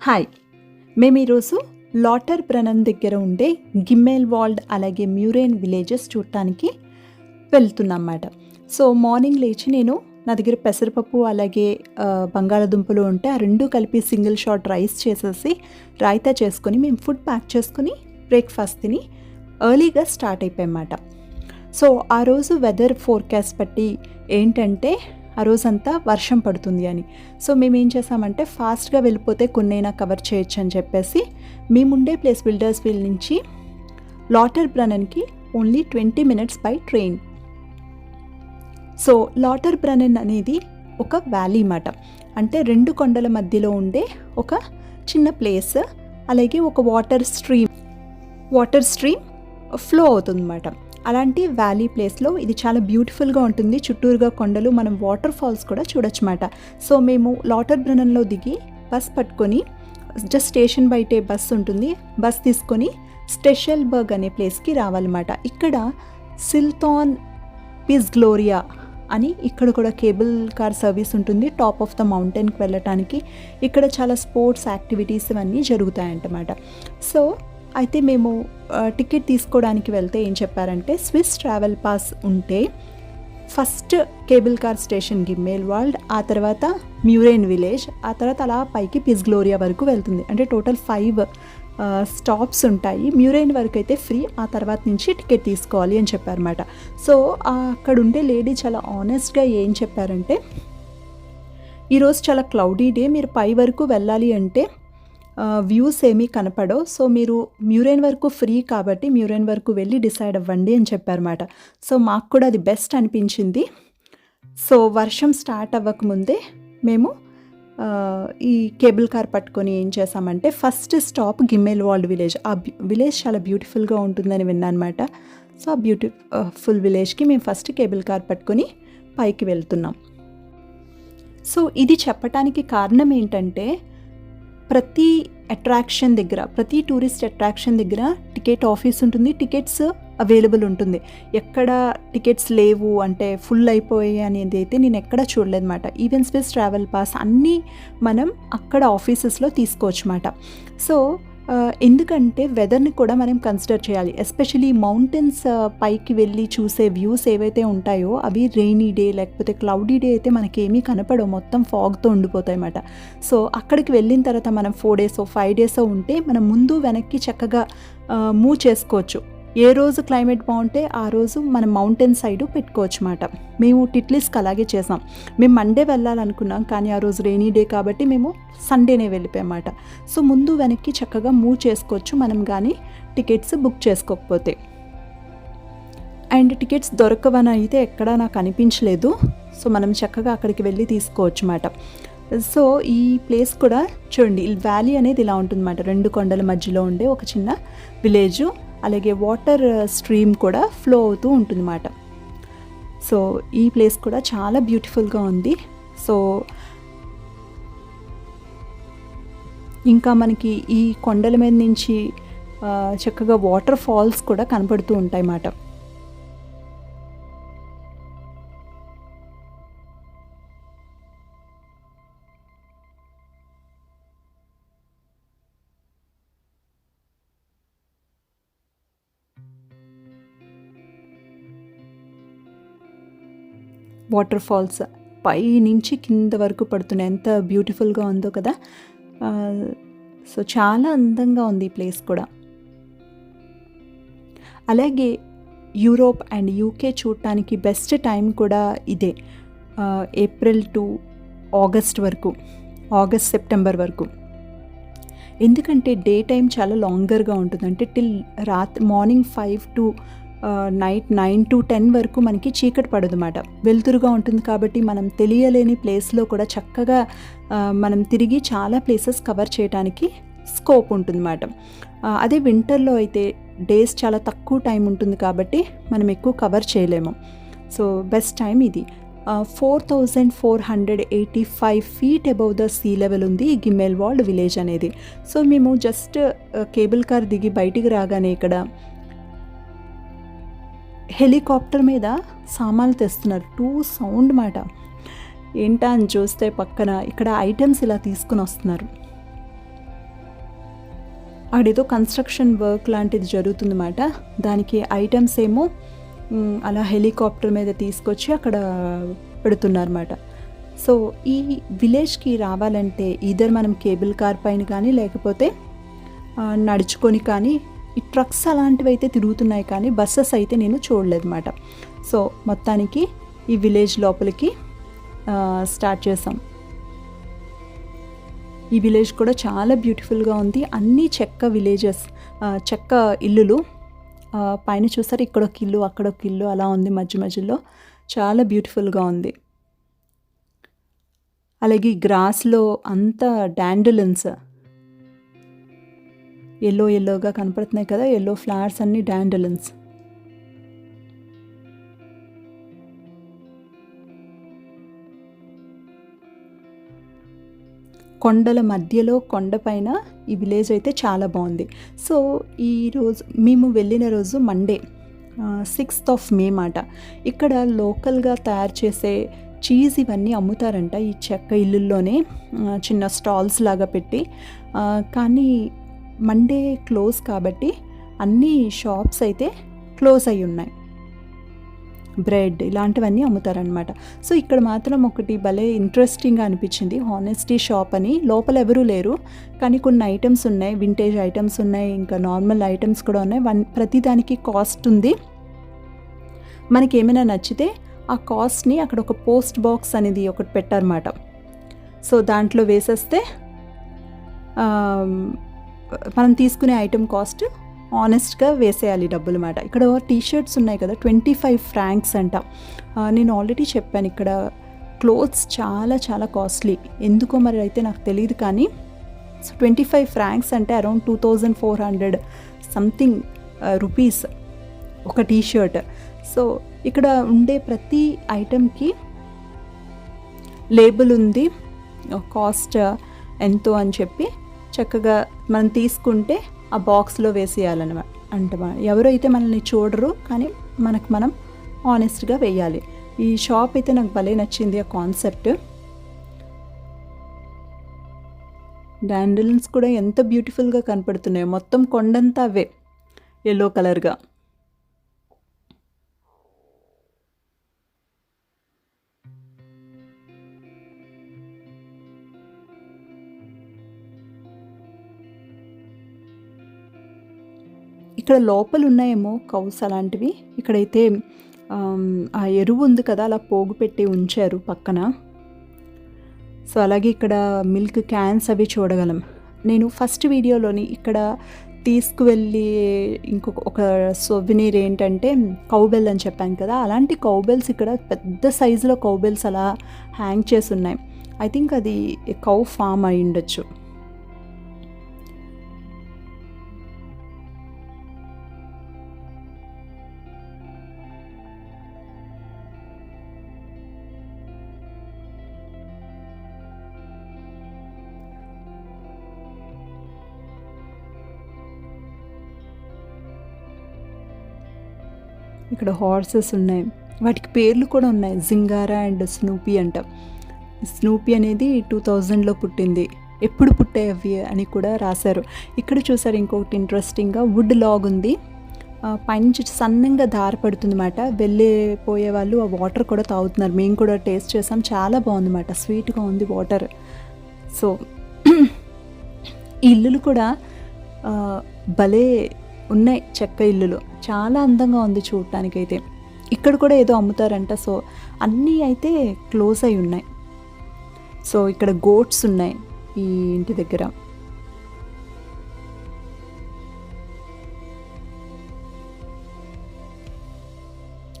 Hi మేము ఈరోజు later ప్రణం దగ్గర ఉండే గిమ్మేల్ వాల్డ్ అలాగే మ్యూరేన్ విలేజెస్ చూడటానికి వెళ్తున్నమాట సో మార్నింగ్ లేచి నేను నా దగ్గర పెసరపప్పు అలాగే బంగాళదుంపలు బంగాళాదుంపలు ఉంటే ఆ రెండు కలిపి సింగిల్ షాట్ రైస్ చేసేసి రాయితా చేసుకొని మేము ఫుడ్ ప్యాక్ చేసుకుని బ్రేక్ఫాస్ట్ తిని ఎర్లీగా స్టార్ట్ అయిపోయామాట సో ఆ రోజు వెదర్ ఫోర్కాస్ట్ బట్టి ఏంటంటే ఆ రోజంతా వర్షం పడుతుంది అని. సో మేము ఏం చేసామంటే ఫాస్ట్గా వెళ్ళిపోతే కొన్నైనా కవర్ చేయొచ్చు అని చెప్పేసి మేముండే ప్లేస్ బిల్డర్స్ వీల్ నుంచి లాటర్ బ్రనన్కి only twenty minutes by train. So Lauterbrunnen అనేది ఒక వ్యాలీ మాట. అంటే రెండు కొండల మధ్యలో ఉండే ఒక చిన్న ప్లేస్ అలాగే ఒక water stream water stream flow అవుతుందన్నమాట. అలాంటి వ్యాలీ ప్లేస్లో ఇది చాలా బ్యూటిఫుల్గా ఉంటుంది. చుట్టూరుగా కొండలు మనం వాటర్ ఫాల్స్ కూడా చూడొచ్చమాట సో మేము లాటర్ బ్రనన్లో దిగి బస్ పట్టుకొని జస్ట్ స్టేషన్ బయటే బస్ ఉంటుంది. బస్ తీసుకొని స్టెషల్ బర్గ్ అనే ప్లేస్కి రావాలన్నమాట. ఇక్కడ సిల్తాన్ పిస్ గ్లోరియా అని ఇక్కడ కూడా కేబుల్ కార్ సర్వీస్ ఉంటుంది. టాప్ ఆఫ్ ద మౌంటైన్కి వెళ్ళటానికి. ఇక్కడ చాలా స్పోర్ట్స్ యాక్టివిటీస్ ఇవన్నీ జరుగుతాయంటమాట. సో అయితే మేము టికెట్ తీసుకోవడానికి వెళ్తే ఏం చెప్పారంటే స్విస్ ట్రావెల్ పాస్ ఉంటే first cable car station Gimmelwald ఆ తర్వాత మ్యూరేన్ విలేజ్ ఆ తర్వాత అలా పైకి పిస్ గ్లోరియా వరకు వెళ్తుంది. అంటే టోటల్ ఫైవ్ స్టాప్స్ ఉంటాయి. మ్యూరేన్ వరకు అయితే ఫ్రీ ఆ తర్వాత నుంచి టికెట్ తీసుకోవాలి అని చెప్పారన్నమాట. సో అక్కడ ఉండే లేడీ చాలా ఆనెస్ట్గా ఏం చెప్పారంటే ఈరోజు చాలా క్లౌడీ డే మీరు పై వరకు వెళ్ళాలి అంటే వ్యూస్ ఏమీ కనపడవు. సో మీరు మ్యూరేన్ వరకు ఫ్రీ కాబట్టి మ్యూరేన్ వరకు వెళ్ళి డిసైడ్ అవ్వండి అని చెప్పారన్నమాట. సో మాకు కూడా అది బెస్ట్ అనిపించింది. సో వర్షం స్టార్ట్ అవ్వకముందే మేము ఈ కేబుల్ కార్ పట్టుకొని ఏం చేసామంటే first stop Gimmelwald village. ఆ విలేజ్ చాలా బ్యూటిఫుల్గా ఉంటుందని విన్నానమాట సో ఆ బ్యూటి ఫుల్ విలేజ్కి మేము ఫస్ట్ కేబుల్ కార్ పట్టుకొని పైకి వెళ్తున్నాం. సో ఇది చెప్పటానికి కారణం ఏంటంటే ప్రతి అట్రాక్షన్ దగ్గర ప్రతి టూరిస్ట్ అట్రాక్షన్ దగ్గర టికెట్ ఆఫీస్ ఉంటుంది టికెట్స్ అవైలబుల్ ఉంటుంది. ఎక్కడ టికెట్స్ లేవు అంటే ఫుల్ అయిపోయాయి అనేది అయితే నేను ఎక్కడ చూడలేదన్నమాట. ఈవెన్ స్పేస్ ట్రావెల్ పాస్ అన్నీ మనం అక్కడ ఆఫీసెస్లో తీసుకోవచ్చు అన్నమాట సో ఎందుకంటే వెదర్ని కూడా మనం కన్సిడర్ చేయాలి. ఎస్పెషలీ మౌంటైన్స్ పైకి వెళ్ళి చూసే వ్యూస్ ఏవైతే ఉంటాయో అవి రెయినీ డే లేకపోతే క్లౌడీ డే అయితే మనకేమీ కనపడవు. మొత్తం ఫాగ్తో ఉండిపోతాయి అన్నమాట. సో అక్కడికి వెళ్ళిన తర్వాత మనం ఫోర్ డేస్ ఫైవ్ డేస్ ఉంటే మనం ముందు వెనక్కి చక్కగా మూవ్ చేసుకోవచ్చు. ఏ రోజు క్లైమేట్ బాగుంటే ఆ రోజు మనం మౌంటైన్ సైడ్ పెట్టుకోవచ్చు అన్నమాట మేము టిట్లీస్కి అలాగే చేసాం. మేము మండే వెళ్ళాలనుకున్నాం కానీ ఆ రోజు రెయినీ డే కాబట్టి మేము సండేనే వెళ్ళిపోయామాట. సో ముందు వెనక్కి చక్కగా మూవ్ చేసుకోవచ్చు మనం కానీ టికెట్స్ బుక్ చేసుకోకపోతే. అండ్ టికెట్స్ దొరకవని అయితే ఎక్కడా నాకు అనిపించలేదు. సో మనం చక్కగా అక్కడికి వెళ్ళి తీసుకోవచ్చు అన్నమాట సో ఈ ప్లేస్ కూడా చూడండి ఈ వ్యాలీ అనేది ఇలా ఉంటుందన్నమాట. రెండు కొండల మధ్యలో ఉండే ఒక చిన్న విలేజ్. అలాగే వాటర్ uh, స్ట్రీమ్ కూడా ఫ్లో అవుతూ ఉంటుందన్నమాట. సో ఈ ప్లేస్ కూడా చాలా బ్యూటిఫుల్గా ఉంది. సో ఇంకా మనకి ఈ కొండల మీద నుంచి uh, చక్కగా వాటర్ ఫాల్స్ కూడా కనపడుతూ ఉంటాయి అన్నమాట వాటర్ ఫాల్స్ పై నుంచి కింద వరకు పడుతున్నాయి ఎంత బ్యూటిఫుల్గా ఉందో కదా. సో చాలా అందంగా ఉంది ఈ ప్లేస్ కూడా. అలాగే యూరోప్ అండ్ యూకే చూడటానికి బెస్ట్ టైం కూడా ఇదే. ఏప్రిల్ టు ఆగస్ట్ వరకు ఆగస్ట్ సెప్టెంబర్ వరకు. ఎందుకంటే డే టైం చాలా లాంగర్గా ఉంటుంది. అంటే టిల్ రాత్రి morning five to night nine to ten వరకు మనకి చీకటి పడదన్నమాట వెలుతురుగా ఉంటుంది కాబట్టి మనం తెలియలేని ప్లేస్లో కూడా చక్కగా మనం తిరిగి చాలా ప్లేసెస్ కవర్ చేయడానికి స్కోప్ ఉంటుందన్నమాట. అదే వింటర్లో అయితే డేస్ చాలా తక్కువ టైం ఉంటుంది కాబట్టి మనం ఎక్కువ కవర్ చేయలేము. సో బెస్ట్ టైం ఇది. Four thousand four hundred eighty five feet above the sea level ఉంది ఈ గిమ్మెల్ వాల్డ్ విలేజ్ అనేది. సో మేము జస్ట్ కేబుల్ కార్ దిగి బయటికి రాగానే ఇక్కడ హెలికాప్టర్ మీద సామాన్లు తెస్తున్నారు. టూ సౌండ్ మాట. ఏంటా అని చూస్తే పక్కన ఇక్కడ ఐటమ్స్ ఇలా తీసుకుని వస్తున్నారు. అక్కడేదో కన్స్ట్రక్షన్ వర్క్ లాంటిది జరుగుతుందన్నమాట దానికి ఐటమ్స్ ఏమో అలా హెలికాప్టర్ మీద తీసుకొచ్చి అక్కడ పెడుతున్నారన్నమాట సో ఈ విలేజ్కి రావాలంటే ఇద్దరు మనం కేబుల్ కార్ పైన కానీ లేకపోతే నడుచుకొని కానీ ఈ ట్రక్స్ అలాంటివి అయితే తిరుగుతున్నాయి కానీ బస్సెస్ అయితే నేను చూడలేదన్నమాట. సో మొత్తానికి ఈ విలేజ్ లోపలికి స్టార్ట్ చేసాం ఈ విలేజ్ కూడా చాలా బ్యూటిఫుల్గా ఉంది. అన్ని చెక్క విలేజెస్ చెక్క ఇల్లులు పైన చూసారు? ఇక్కడ ఒక ఇల్లు అక్కడ ఒక ఇల్లు అలా ఉంది మధ్య మధ్యలో. చాలా బ్యూటిఫుల్గా ఉంది. అలాగే గ్రాస్లో అంతా డాండలిన్స్. ఎల్లో ఎల్లోగా కనపడుతున్నాయి కదా ఎల్లో ఫ్లవర్స్ అన్ని డాండలన్స్ కొండల మధ్యలో కొండపైన ఈ విలేజ్ అయితే చాలా బాగుంది. సో ఈ రోజు మేము వెళ్ళిన రోజు మండే సిక్స్త్ ఆఫ్ మే మాట. ఇక్కడ లోకల్గా తయారు చేసే చీజ్ ఇవన్నీ అమ్ముతారంట. ఈ చెక్క ఇల్లుల్లోనే చిన్న స్టాల్స్ లాగా పెట్టి కానీ మండే క్లోజ్ కాబట్టి అన్ని షాప్స్ అయితే క్లోజ్ అయి ఉన్నాయి. బ్రెడ్ ఇలాంటివన్నీ అమ్ముతారనమాట సో ఇక్కడ మాత్రం ఒకటి భలే ఇంట్రెస్టింగ్గా అనిపించింది. హానెస్టీ షాప్ అని లోపల ఎవరూ లేరు. కానీ కొన్ని ఐటమ్స్ ఉన్నాయి. వింటేజ్ ఐటమ్స్ ఉన్నాయి. ఇంకా నార్మల్ ఐటమ్స్ కూడా ఉన్నాయి. వన్ ప్రతిదానికి కాస్ట్ ఉంది. మనకి ఏమైనా నచ్చితే ఆ కాస్ట్ని అక్కడ ఒక పోస్ట్ బాక్స్ అనేది ఒకటి పెట్టారన్నమాట. సో దాంట్లో వేసేస్తే మనం తీసుకునే ఐటమ్ కాస్ట్ ఆనెస్ట్గా వేసేయాలి డబ్బులు మాట. ఇక్కడ టీ షర్ట్స్ ఉన్నాయి కదా ట్వంటీ ఫైవ్ ఫ్రాంక్స్ అంట నేను ఆల్రెడీ చెప్పాను ఇక్కడ క్లోత్స్ చాలా చాలా కాస్ట్లీ ఎందుకో మరి అయితే నాకు తెలియదు కానీ సో ట్వంటీ ఫైవ్ ఫ్రాంక్స్ అంటే around two thousand four hundred something rupees ఒక టీ షర్ట్ సో ఇక్కడ ఉండే ప్రతి ఐటెంకి లేబుల్ ఉంది కాస్ట్ ఎంతో అని చెప్పి చక్కగా మనం తీసుకుంటే ఆ బాక్స్లో వేసేయాలన్నమాట. అంటే ఎవరైతే మనల్ని చూడరు కానీ మనకు మనం ఆనెస్ట్గా వేయాలి. ఈ షాప్ అయితే నాకు భలే నచ్చింది ఆ కాన్సెప్ట్. డాండిల్స్ కూడా ఎంత బ్యూటిఫుల్గా కనపడుతున్నాయో. మొత్తం కొండంతా అవే ఎల్లో కలర్గా ఇక్కడ లోపల ఉన్నాయేమో కౌస్ అలాంటివి. ఇక్కడైతే ఆ ఎరువు ఉంది కదా అలా పోగు పెట్టి ఉంచారు పక్కన. సో అలాగే ఇక్కడ మిల్క్ క్యాన్స్ అవి చూడగలం. నేను ఫస్ట్ వీడియోలోని ఇక్కడ తీసుకువెళ్ళి ఇంకొక ఒక సొవినీర్ ఏంటంటే కౌబెల్ అని చెప్పాను కదా. అలాంటి కౌబెల్స్ ఇక్కడ పెద్ద సైజులో కౌబెల్స్ అలా హ్యాంగ్ చేసి ఉన్నాయి ఐ థింక్ అది కౌ ఫామ్ అయి ఉండొచ్చు. ఇక్కడ హార్సెస్ ఉన్నాయి. వాటికి పేర్లు కూడా ఉన్నాయి. జింగారా అండ్ స్నూపీ అంట. స్నూపీ అనేది టూ థౌజండ్లో పుట్టింది. ఎప్పుడు పుట్టాయి అవి అని కూడా రాశారు. ఇక్కడ చూసారు ఇంకొకటి ఇంట్రెస్టింగ్గా వుడ్ లాగ్ ఉంది. ఆ, పైనుంచి సన్నంగా దారపడుతుందన్నమాట వెళ్ళిపోయే వాళ్ళు ఆ వాటర్ కూడా తాగుతున్నారు. మేము కూడా టేస్ట్ చేసాం. చాలా బాగుందన్నమాట. స్వీట్గా ఉంది వాటర్ సో ఇల్లులు కూడా భలే ఉన్నాయి చెక్క ఇల్లులు. చాలా అందంగా ఉంది చూడటానికైతే ఇక్కడ కూడా ఏదో అమ్ముతారంట. సో అన్నీ అయితే క్లోజ్ అయి ఉన్నాయి. సో ఇక్కడ గోట్స్ ఉన్నాయి ఈ ఇంటి దగ్గర.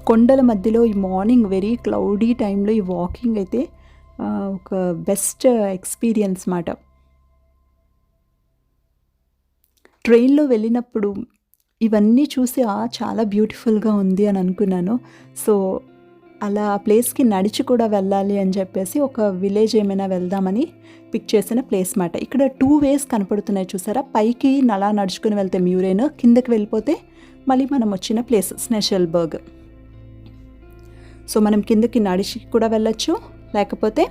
కొండల మధ్యలో ఈ మార్నింగ్ వెరీ క్లౌడీ టైంలో ఈ వాకింగ్ అయితే ఒక బెస్ట్ ఎక్స్పీరియన్స్ మాట. ట్రైన్లో వెళ్ళినప్పుడు ఇవన్నీ చూసి "ఆ, చాలా బ్యూటిఫుల్గా ఉంది అని అనుకున్నాను. సో అలా ఆ ప్లేస్కి నడిచి కూడా వెళ్ళాలి అని చెప్పేసి ఒక విలేజ్ ఏమైనా వెళ్దామని పిక్ చేసిన ప్లేస్ మాట. ఇక్కడ టూ వేస్ కనపడుతున్నాయి చూసారా? పైకి అలా నడుచుకుని వెళ్తే మ్యూరేన్ కిందకి వెళ్ళిపోతే మళ్ళీ మనం వచ్చిన ప్లేస్ స్నెషల్బర్గ్. సో మనం కిందకి నడిచి కూడా వెళ్ళొచ్చు. లేకపోతే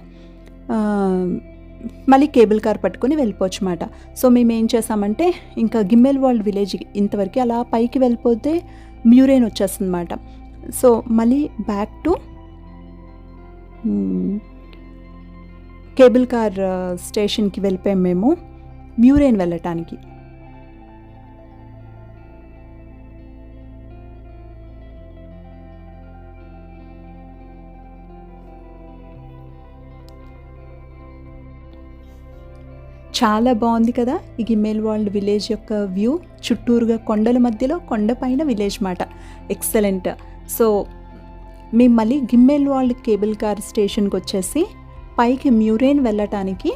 మళ్ళీ కేబుల్ కార్ పట్టుకొని వెళ్ళిపోవచ్చు అనమాట సో మేము ఏం చేసామంటే ఇంకా గిమ్మెల్ వరల్డ్ విలేజ్ ఇంతవరకు అలా పైకి వెళ్ళిపోతే మ్యూరేన్ వచ్చేస్తుంది అనమాట సో మళ్ళీ బ్యాక్ టు కేబుల్ కార్ స్టేషన్కి వెళ్ళిపోయాం మేము. మ్యూరేన్ వెళ్ళటానికి. చాలా బాగుంది కదా ఈ గిమ్మేల్ వరల్డ్ విలేజ్ యొక్క వ్యూ. చుట్టూరుగా కొండల మధ్యలో కొండపైన విలేజ్ మాట. ఎక్సలెంట్ సో మేము మళ్ళీ గిమ్మేల్ వరల్డ్ కేబుల్ కార్ స్టేషన్కి వచ్చేసి పైకి మ్యూరేన్ వెళ్ళటానికి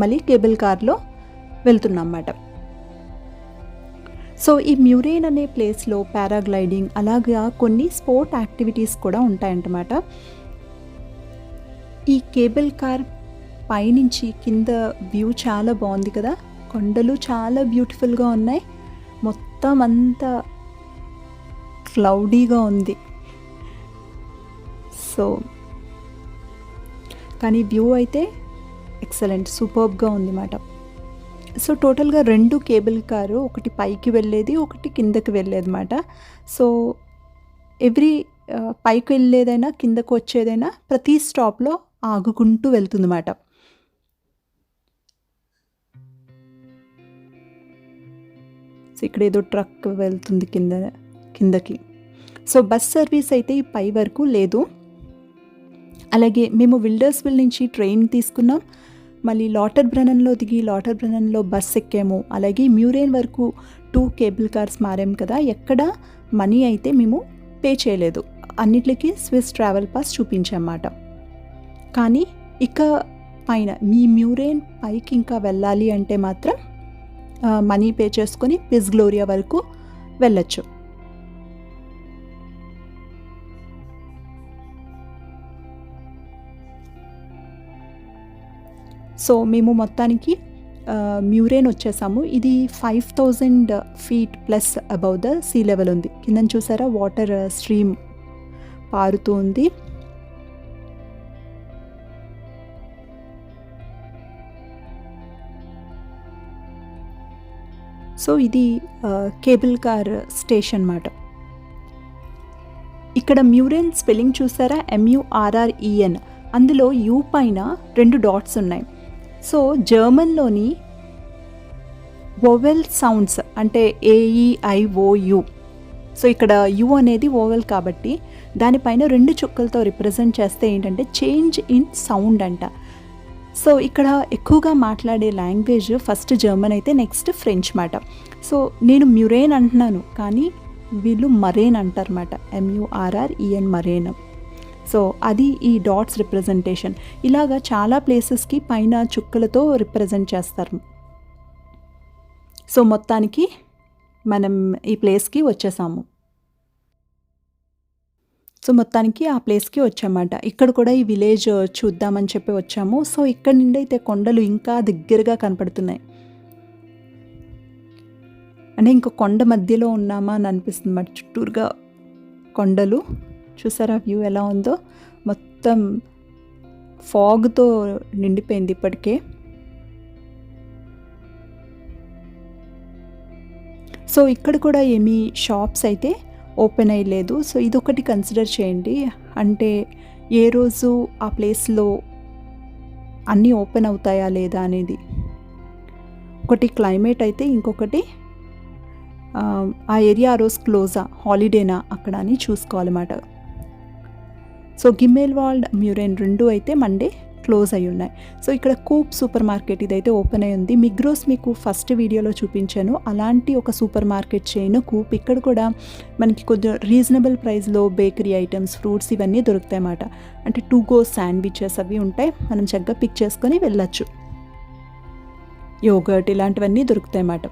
మళ్ళీ కేబుల్ కార్లో వెళ్తున్నాం అన్నమాట సో ఈ మ్యూరేన్ అనే ప్లేస్లో పారాగ్లైడింగ్ అలాగా కొన్ని స్పోర్ట్ యాక్టివిటీస్ కూడా ఉంటాయంటమాట ఈ కేబుల్ కార్ పైనుంచి కింద వ్యూ చాలా బాగుంది కదా. కొండలు చాలా బ్యూటిఫుల్గా ఉన్నాయి. మొత్తం అంతా క్లౌడీగా ఉంది. సో కానీ వ్యూ అయితే ఎక్సలెంట్ సూపర్బ్గా ఉంది మాట సో టోటల్గా రెండు కేబుల్ కారు ఒకటి పైకి వెళ్ళేది ఒకటి కిందకి వెళ్ళేది మాట సో ఎవ్రీ పైకి వెళ్ళేదైనా కిందకు వచ్చేదైనా ప్రతి స్టాప్లో ఆగుకుంటూ వెళ్తుందన్నమాట సో ఇక్కడ ఏదో ట్రక్ వెళ్తుంది కింద కిందకి. సో బస్ సర్వీస్ అయితే ఈ పై వరకు లేదు. అలాగే మేము విల్డర్స్విల్ నుంచి ట్రైన్ తీసుకున్నాం. మళ్ళీ లాటర్ బ్రనన్లో దిగి లాటర్ బ్రనన్లో బస్ ఎక్కాము. అలాగే మ్యూరేన్ వరకు టూ కేబుల్ కార్స్ మారాం కదా ఎక్కడ మనీ అయితే మేము పే చేయలేదు. అన్నిటికీ స్విస్ ట్రావెల్ పాస్ చూపించామాట కానీ ఇక పైన మీ మ్యూరేన్ పైకి ఇంకా వెళ్ళాలి అంటే మాత్రం మనీ పే చేసుకొని పిజ్ గ్లోరియా వరకు వెళ్ళొచ్చు. సో మేము మొత్తానికి మ్యూరేన్ వచ్చేసాము. ఇది five thousand feet plus above the sea level ఉంది. కింద చూసారా? వాటర్ స్ట్రీమ్ uh, పారుతూ ఉంది. సో ఇది కేబుల్ కార్ స్టేషన్ అన్నమాట. ఇక్కడ మ్యూరేన్ స్పెల్లింగ్ చూసారా? ఎంయుఆర్ఆర్ఈఎన్ అందులో యూ పైన రెండు డాట్స్ ఉన్నాయి. సో జర్మన్లోని ఓవెల్ సౌండ్స్ అంటే A E I O U so ఇక్కడ యు అనేది ఓవెల్ కాబట్టి దానిపైన రెండు చుక్కలతో రిప్రజెంట్ చేస్తే ఏంటంటే చేంజ్ ఇన్ సౌండ్ అంట. సో ఇక్కడ ఎక్కువగా మాట్లాడే లాంగ్వేజ్ ఫస్ట్ జర్మన్ అయితే నెక్స్ట్ ఫ్రెంచ్ మాట. సో నేను మ్యురేన్ అంటున్నాను కానీ వీళ్ళు మరేన్ అంటారన్నమాట. M U R R EN మరేన్. సో అది ఈ డాట్స్ రిప్రజెంటేషన్. ఇలాగా చాలా ప్లేసెస్కి పైన చుక్కలతో రిప్రజెంట్ చేస్తారు. సో మొత్తానికి మనం ఈ ప్లేస్కి వచ్చేసాము. సో మొత్తానికి ఆ ప్లేస్కి వచ్చామన్నమాట. ఇక్కడ కూడా ఈ విలేజ్ చూద్దామని చెప్పి వచ్చాము. సో ఇక్కడ నుండి అయితే కొండలు ఇంకా దగ్గరగా కనపడుతున్నాయి. అంటే ఇంకో కొండ మధ్యలో ఉన్నామా అని అనిపిస్తుంది అన్నమాట. చుట్టూరుగా కొండలు. చూసారా వ్యూ ఎలా ఉందో? మొత్తం ఫాగ్తో నిండిపోయింది ఇప్పటికే. సో ఇక్కడ కూడా ఏమీ షాప్స్ అయితే ఓపెన్ అయ్యలేదు. సో ఇదొకటి కన్సిడర్ చేయండి. అంటే ఏ రోజు ఆ ప్లేస్లో అన్నీ ఓపెన్ అవుతాయా లేదా అనేది. ఒకటి క్లైమేట్ అయితే ఇంకొకటి ఆ, ఏరియా ఆ రోజు క్లోజా హాలిడేనా అక్కడ అని చూసుకోవాలన్నమాట. సో గిమ్మేల్ వాల్డ్ మ్యూరేన్ రెండు అయితే మండే క్లోజ్ అయి ఉన్నాయి. సో ఇక్కడ కూప్ సూపర్ మార్కెట్ ఇదైతే ఓపెన్ అయి ఉంది. మిగ్రోస్ మీకు ఫస్ట్ వీడియోలో చూపించాను. అలాంటి ఒక సూపర్ మార్కెట్ చైన్ కూప్ ఇక్కడ కూడా మనకి కొద్దిగా రీజనబుల్ ప్రైస్లో బేకరీ ఐటమ్స్ ఫ్రూట్స్ ఇవన్నీ దొరుకుతాయి అన్నమాట. అంటే టూ గో శాండ్విచెస్ అవి ఉంటాయి. మనం చక్కగా పిక్ చేసుకొని వెళ్ళచ్చు. యోగర్ట్ ఇలాంటివన్నీ దొరుకుతాయి అన్నమాట.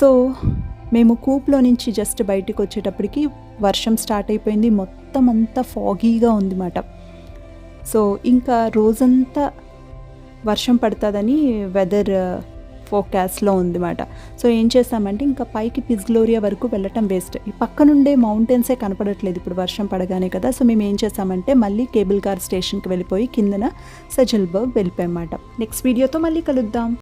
సో మేము కూప్లో నుంచి జస్ట్ బయటికి వచ్చేటప్పటికి వర్షం స్టార్ట్ అయిపోయింది. మొత్తం అంతా ఫాగీగా ఉంది మాట సో ఇంకా రోజంతా వర్షం పడుతుందని వెదర్ uh, ఫోర్కాస్ట్లో ఉందన్నమాట. సో ఏం చేస్తామంటే ఇంకా పైకి పిజ్గ్లోరియా వరకు వెళ్ళటం వేస్ట్ ఈ పక్కనుండే మౌంటైన్సే కనపడట్లేదు ఇప్పుడు వర్షం పడగానే కదా. సో మేము ఏం చేస్తామంటే మళ్ళీ కేబుల్ కార్ స్టేషన్కి వెళ్ళిపోయి కిందన సజల్బర్గ్ వెళ్ళిపోయామాట నెక్స్ట్ వీడియోతో మళ్ళీ కలుద్దాం.